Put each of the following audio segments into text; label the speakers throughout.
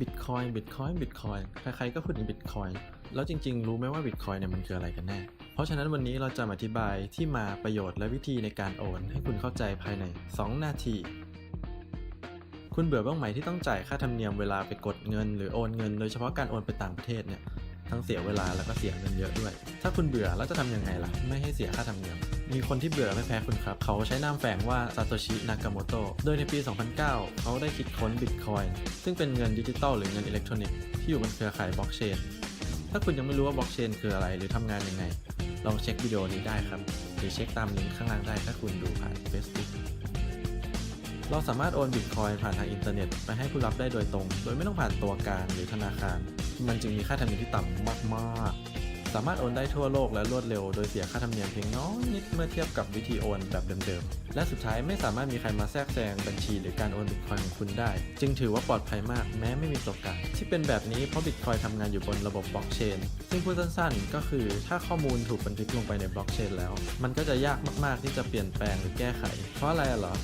Speaker 1: บิตคอยบิตคอยบิตคอยใครๆก็พูดถึงบิตคอยแล้วจริง ๆ รู้ไหมว่าบิตคอยเนี่ยมันคืออะไรกันแน่ เพราะฉะนั้นวันนี้เราจะมาอธิบายที่มาประโยชน์และวิธีในการโอน ให้คุณเข้าใจภายใน 2 นาที คุณเบื่อบ้างไหมที่ต้องจ่ายค่าธรรมเนียมเวลาไปกดเงิน หรือโอนเงิน โดยเฉพาะการโอนไปต่างประเทศเนี่ย ทั้งเสียเวลาแล้วก็เสียเงินเยอะด้วย ถ้าคุณเบื่อแล้วจะทำยังไงล่ะ ไม่ให้เสียค่าธรรมเนียม มีคนที่เบื่อไม่แพ้คุณครับ เขาใช้นามแฝงว่าซาโตชิ นากาโมโตะ โดยในปี 2009 เขาได้คิดค้นบิตคอยน์ซึ่งเป็นเงินดิจิตอลหรือเงินอิเล็กทรอนิกส์ที่อยู่บนเครือข่ายบล็อกเชน ถ้าคุณยังไม่รู้ว่าบล็อกเชนคืออะไรหรือทำงานยังไง ลองเช็ควิดีโอนี้ได้ครับ หรือเช็คตามลิงก์ข้างล่างได้ถ้าคุณดูผ่าน Facebook เราสามารถโอนบิตคอยน์ผ่านทางอินเทอร์เน็ต ไปให้ผู้รับได้โดยตรง โดยไม่ต้องผ่านตัวกลางหรือธนาคาร มันจึงมีค่าธรรมเนียมที่ต่ำมากๆ สามารถโอนได้ทั่วโลกและรวดเร็ว โดยเสียค่าธรรมเนียมเพียงน้อยนิดเมื่อเทียบกับวิธีโอนแบบเดิมๆ และสุดท้ายไม่สามารถมีใครมาแทรกแซงบัญชีหรือการโอนบิตคอยของคุณได้ จึงถือว่าปลอดภัยมากแม้ไม่มีตัวกลางที่เป็นแบบนี้เพราะบิตคอยทำงานอยู่บนระบบบล็อกเชน ซึ่งพูดสั้นๆ ก็คือถ้าข้อมูลถูกบันทึกลงไปในบล็อกเชนแล้ว มันก็จะยากมากๆที่จะเปลี่ยนแปลงหรือแก้ไข เพราะอะไรเหรอ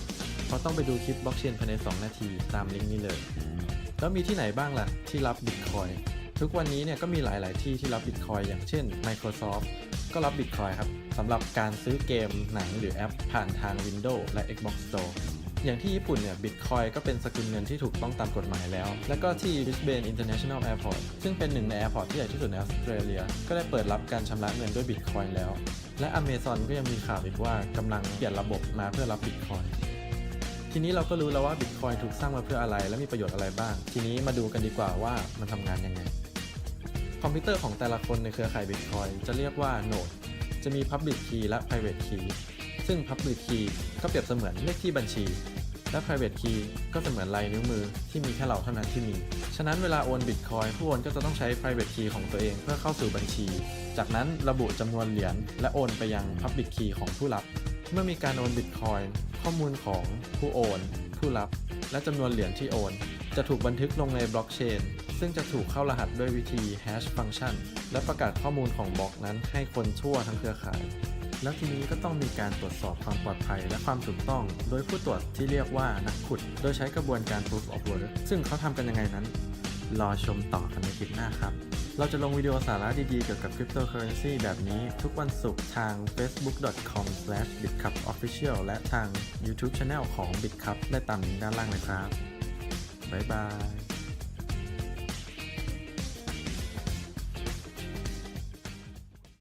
Speaker 1: เพราะต้องไปดูคลิปบล็อกเชนภายใน 2 นาทีตามลิงก์นี้เลยแล้วมีที่ไหนบ้างล่ะ ที่รับบิตคอย ทุกวันนี้เนี่ยก็มีหลาย ๆ ที่ที่รับบิตคอยอย่างเช่น Microsoft ก็รับบิตคอยครับสำหรับการซื้อเกมหนังหรือแอป ผ่านทาง Windows และ Xbox Store อย่างที่ญี่ปุ่นเนี่ยบิตคอยก็เป็นสกุลเงินที่ถูกต้องตามกฎหมายแล้ว แล้วก็ที่ Brisbane International Airport ซึ่งเป็นหนึ่งในแอร์พอร์ตที่ใหญ่ที่สุดในออสเตรเลีย ก็ได้เปิดรับการชำระเงินด้วยบิตคอยแล้ว และ Amazon ก็ยังมีข่าวอีกว่ากำลังเปลี่ยนระบบมาเพื่อรับบิตคอย ทีนี้เราก็รู้แล้วว่า Bitcoin ถูกสร้างมาเพื่ออะไร และมีประโยชน์อะไรบ้าง ทีนี้มาดูกันดีกว่าว่ามันทำงานยังไง คอมพิวเตอร์ของแต่ละคนในเครือข่าย Bitcoin จะเรียกว่าโนด จะมี Public Key และ Private Key ซึ่ง Public Key ก็เปรียบเสมือนเลขที่บัญชี และ Private Key ก็เสมือนลายนิ้วมือที่มีแค่เราเท่านั้นที่มี ฉะนั้นเวลาโอน Bitcoin ผู้โอนก็จะต้องใช้ Private Key ของตัวเองเพื่อเข้าสู่บัญชี จากนั้นระบุจำนวนเหรียญและโอนไปยัง Public Key ของผู้รับ เมื่อมีการโอน Bitcoin ข้อมูลของผู้โอน ผู้รับ และจำนวนเหรียญที่โอน จะถูกบันทึกลงในบล็อกเชนซึ่งจะถูกเข้ารหัสด้วยวิธี hash function และประกาศข้อมูลของบล็อกนั้นให้คนทั่วทั้งเครือข่าย แล้วทีนี้ก็ต้องมีการตรวจสอบความปลอดภัยและความถูกต้อง โดยผู้ตรวจที่เรียกว่านักขุด โดยใช้กระบวนการ proof of work ซึ่งเขาทำกันยังไงนั้น รอชมต่อกันในคลิปหน้าครับ เราจะลงวิดีโอสาระดีๆ เกี่ยวกับ cryptocurrency แบบนี้ทุกวันศุกร์ทาง facebook.com/bitcupofficial และทาง YouTube Channel ของ bitcup ได้ตามลิงก์ด้านล่างเลยครับ บ๊ายบาย